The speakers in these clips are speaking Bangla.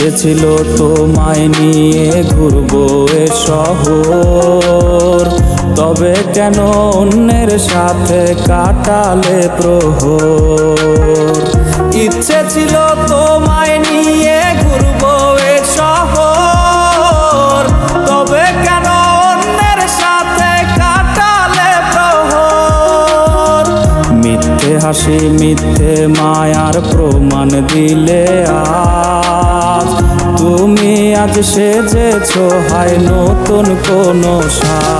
ইচ্ছে ছিল তোমায় নিয়ে ঘুরবো এ শহর। তবে কেন অন্যের সাথে কাটালে প্রহর? ইচ্ছে ছিল তোমায় নিয়ে হাসি মিথ্যে মায়ার প্রমাণ দিলে আজ। তুমি আজ সেজেছ হায় নতুন কোনো তুমি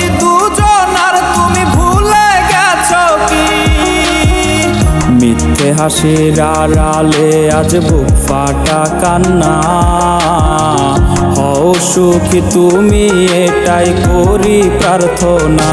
মিথ্যে হাসির আড়ালে আজ বুক ফাটা কান্না। হও সুখী তুমি এটাই করি প্রার্থনা।